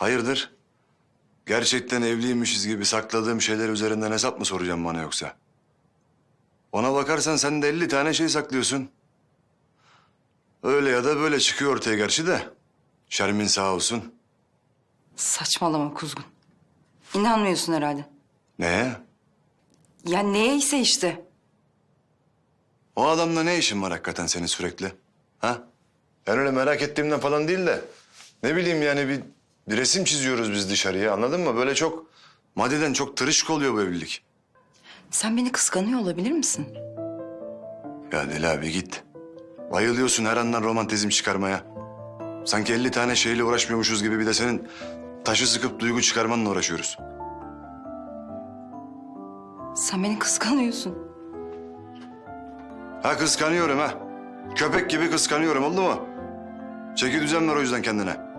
Hayırdır? Gerçekten evliymişiz gibi sakladığım şeyler üzerinden hesap mı soracağım bana yoksa? Ona bakarsan sen de 50 tane şey saklıyorsun. Öyle ya da böyle çıkıyor ortaya gerçi de. Şermin sağ olsun. Saçmalama Kuzgun. İnanmıyorsun herhalde. Neye? Ya neyse işte. O adamla ne işin var hakikaten senin sürekli? Ha? Ben öyle merak ettiğimden falan değil de... ...ne bileyim yani bir, bir resim çiziyoruz biz dışarıya anladın mı? Böyle çok... ...maddeden çok tırışık oluyor bu evlilik. Sen beni kıskanıyor olabilir misin? Ya Deli abi git. Bayılıyorsun her andan romantizm çıkarmaya. Sanki 50 tane şeyle uğraşmıyormuşuz gibi bir de senin... ...taşı sıkıp duygu çıkarmanla uğraşıyoruz. Sen beni kıskanıyorsun. Ha kıskanıyorum ha. Köpek gibi kıskanıyorum oldu mu? Çeki düzen ver o yüzden kendine.